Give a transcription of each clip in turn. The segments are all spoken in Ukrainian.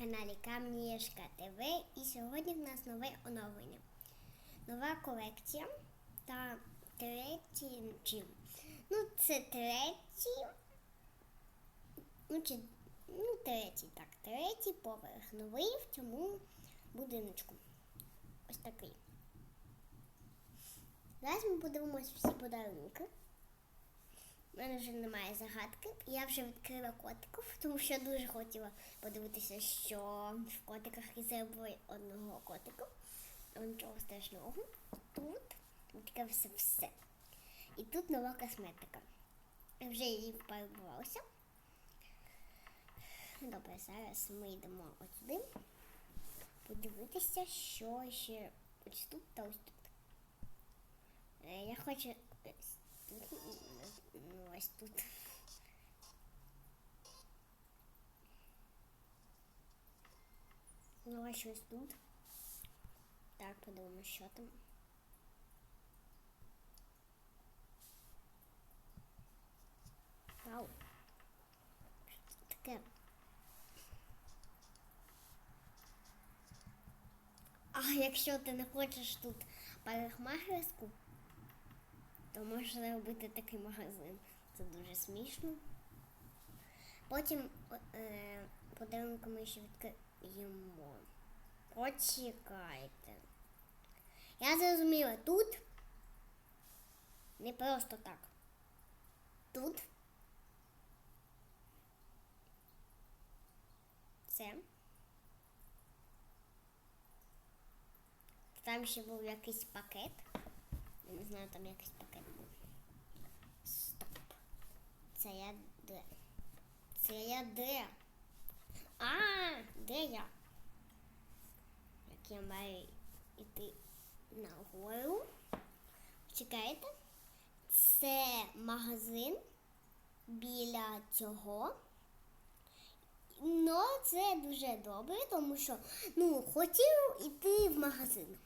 каналі Камнієшка ТВ і сьогодні в нас нове оновлення. Нова колекція та третій чи, ну це третій, ну чи ну третій, так, третій поверх новий в цьому будиночку. Ось такий. Зараз ми подивимось всі подарунки. У мене вже немає загадки. Я вже відкрила котиків, тому що дуже хотіла подивитися, що в котиках і зробили одного котика. Нічого страшного. Тут таке все. І тут нова косметика. Вже її пофарбувалася. Добре, зараз ми йдемо от. Подивитися, що ще ось тут та ось тут. Е, Я хочу тут, ну ось тут. Ну, ось ось тут. Так, подивимось, що там. Вау. Що таке? А якщо ти не хочеш тут парикмахерську, то можеш зробити такий магазин. Це дуже смішно. Потім е, подарунки ми ще відкриємо. Почекайте. Я зрозуміла, тут не просто так. Тут це. Там ще був якийсь пакет. Не знаю, там якийсь пакет. Стоп. Це я де? Це я де? А, де я? Як я маю йти нагору. Чекайте. Це магазин біля цього. Ну, це дуже добре, тому що ну, хотів йти в магазин.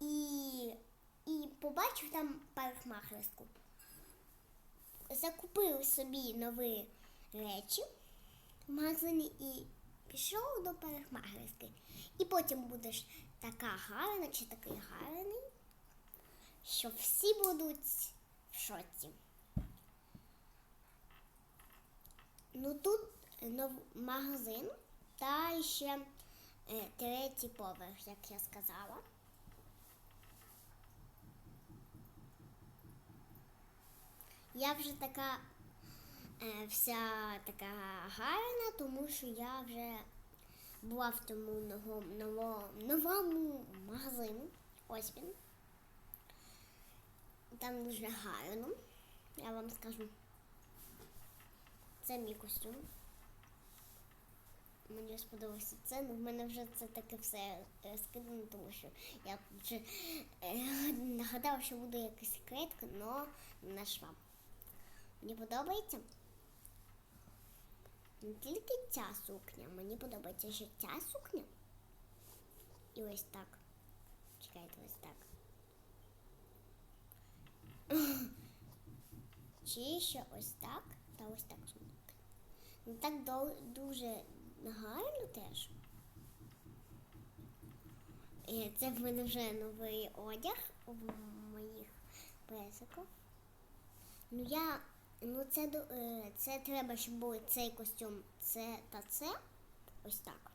І, і побачив там парикмахерську. Закупив собі нові речі в магазині і пішов до парикмахерської. І потім будеш така гарна чи такий гарний, що всі будуть в шоці. Ну тут магазин та ще е, третій поверх, як я сказала. Я вже така е, вся така гарна, тому що я вже була в тому новому, новому, магазині. Ось він. Там дуже гарно, я вам скажу. Це мій костюм. Мені сподобався це, ну в мене вже це таке все розкидано, тому що я вже е, нагадала, що буде якась секретка, але не знайшла. Мені подобається не тільки ця сукня, мені подобається ще ця сукня. І ось так. Чекайте, ось так. Чи ще ось так та ось так. Ну так дуже гарно теж. Е, Це в мене вже новий одяг в моїх песиках. Ну я, ну це е, це треба, щоб був цей костюм, це та це. Ось так.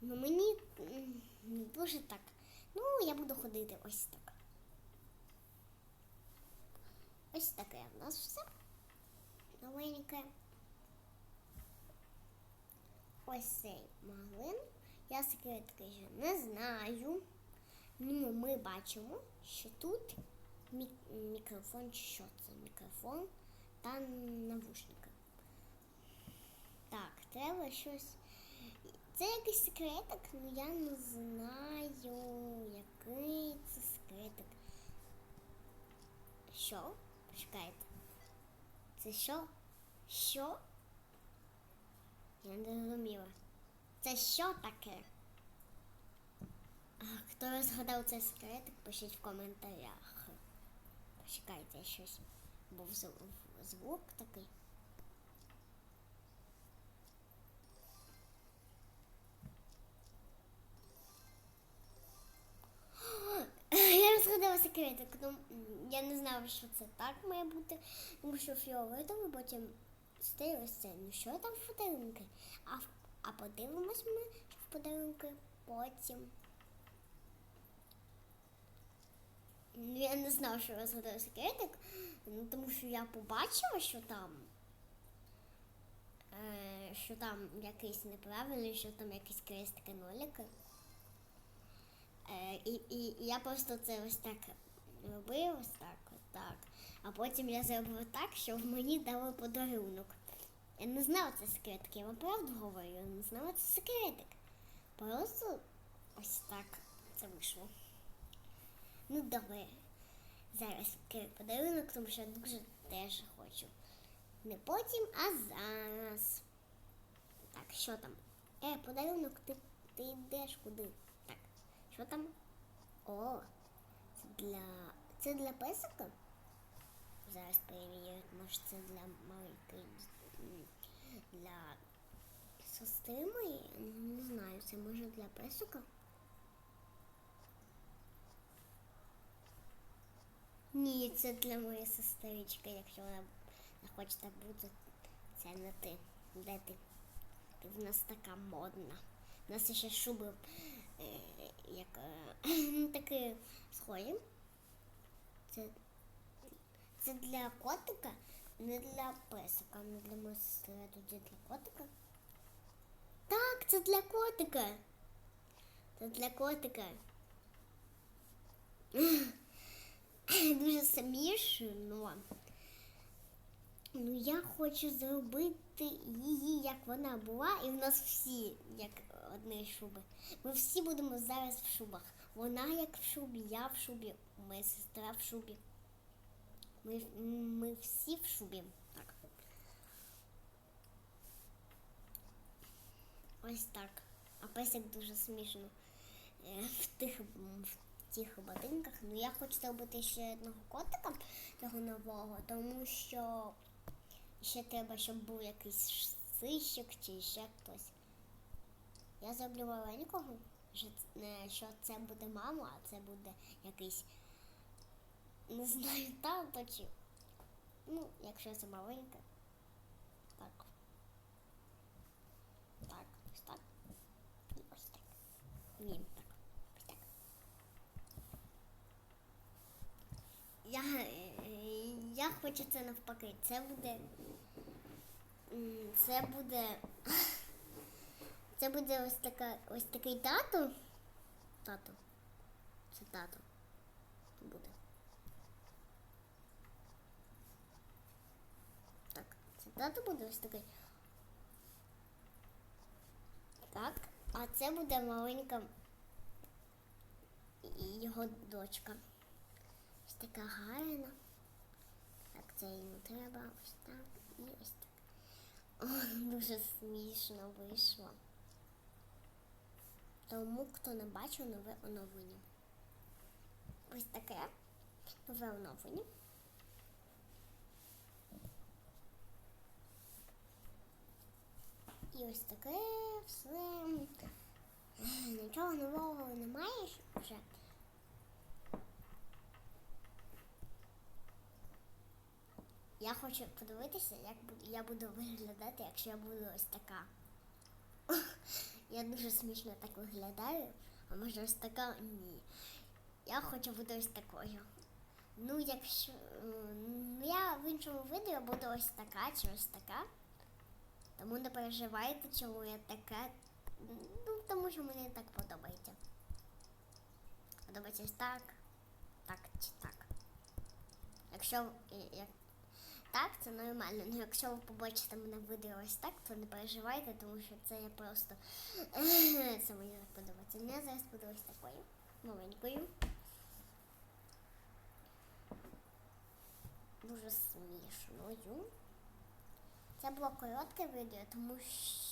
Ну мені дуже так. Ну, я буду ходити ось так. Ось таке в нас все. Новеньке. Ось цей магазин. Я секретки ще не знаю. Ну, ми бачимо, що тут мі- мікрофон чи що це? Мікрофон та навушники. Так, треба щось. Це якийсь секретик, але я не знаю, який це секретик. Що? Почекайте. Це що? Що? Я не зрозуміла. Це що таке? Хто розгадав цей секретик, пишіть в коментарях. Чекайте щось. Був звук такий. Я розгадала секретик, ну я не знала, що це так має бути, тому що фіолетовий потім стилися. Ну що там в подарунки? А, а подивимось ми в подарунки потім. Я не знала, що розгадаю секретик, ну, тому що я побачила, що там. Е, що там якийсь неправильний, що там якісь крестики ноліки. Е, і, і я просто це ось так робив, ось так, ось так. А потім я зробив так, що мені дали подарунок. Я не знала це секретик, я вам правду говорю, я не знала це секретик. Просто ось так це вийшло. Ну добре. Зараз подарунок, тому що я дуже теж хочу. Не потім, а зараз. Так, що там? Е, подарунок, ти, ти йдеш куди? Так, що там? О, це для. Це для песика? Зараз перевірю, може це для маленької для сестри моєї? Ну, Не знаю, це може для песика? Ні, це для моєї сестрички, якщо вона хоче бути. Це не ти. Де ти? Ти в нас така модна. У нас ще шуби е, як е, такі схожі. Це, це для котика, не для песика, не для моєї сестри, а тоді для котика. Так, це для котика. Це для котика. Дуже смішно. Ну, я хочу зробити її, як вона була, і в нас всі як одні шуби. Ми всі будемо зараз в шубах. Вона як в шубі, я в шубі, моя сестра в шубі. Ми, ми всі в шубі. Так. Ось так. А песик дуже смішно е, в тих, в тих ботинках. Ну я хочу зробити ще одного котика того нового, тому що ще треба, щоб був якийсь сищик чи ще хтось. Я зроблю маленького, що, це буде мама, а це буде якийсь, не знаю, тато чи. Ну, якщо це маленьке. Так. Так, ось так. І ось так. Ні, так. Ось так. Я, е, хочу це навпаки. Це буде. Це буде. Це буде ось така ось такий тато. Тато. Це тато. Буде. Так, це тато буде ось такий. Так, а це буде маленька його дочка. Ось така гарна. Це йому треба ось так і ось так. О, дуже смішно вийшло. Тому, хто не бачив нове оновлення. Ось таке нове оновлення. І ось таке все. Нічого нового немає вже. Я хочу подивитися, як я буду виглядати, якщо я буду ось така. Я дуже смішно так виглядаю, а може ось така ні. Я хочу бути ось такою. Ну, якщо ну, я в іншому відео буду ось така чи ось така. Тому не переживайте, чому я така. Ну, тому що мені так подобається. Подобається так, так чи так. Якщо як так, це нормально. Ну якщо ви побачите мене відео ось так, то не переживайте, тому що це я просто це мені так подобається. Ну, Я зараз буду такою маленькою. Дуже смішною. Це було коротке відео, тому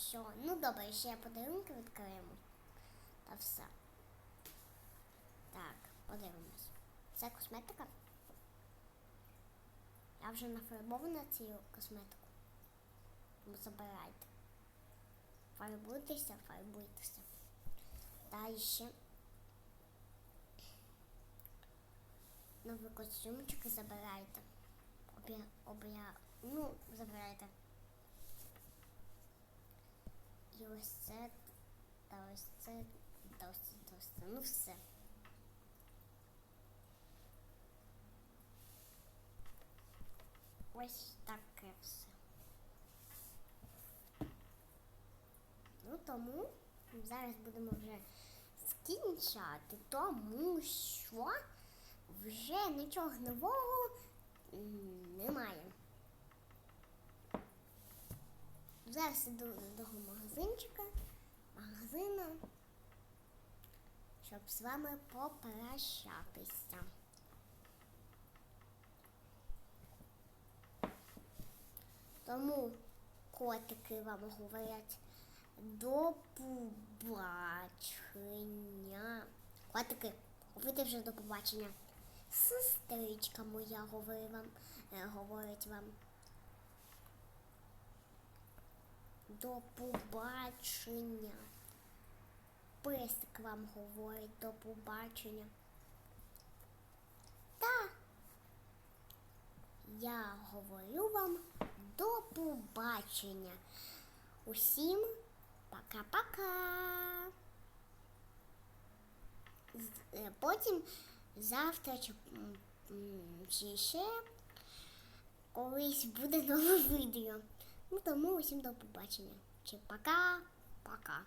що. Ну добре, ще я подарунки відкриємо. Та все. Так, подивимось. Це косметика. Я вже нафарбована цю косметику. Забирайте. Фарбуйтеся, фарбуйтеся. Ще. новий костюмчик забирайте. Обя... Обя... Ну, забирайте. І ось це, та ось це, та ось це, та ось це. Ну все. Ось таке все. Ну тому зараз будемо вже скінчати, тому що вже нічого нового немає. Зараз іду до того магазинчика, магазина, щоб з вами попрощатися. Тому котики вам говорять до побачення. Котики, говорите вже до побачення. Сестричка моя говорить вам, е, говорить вам. До побачення. Песик вам говорить до побачення. Та я говорю вам до побачення. Усім пока-пока. Е, Потім завтра чи, ще колись буде нове відео. Ну тому усім до побачення. Чи пока-пока.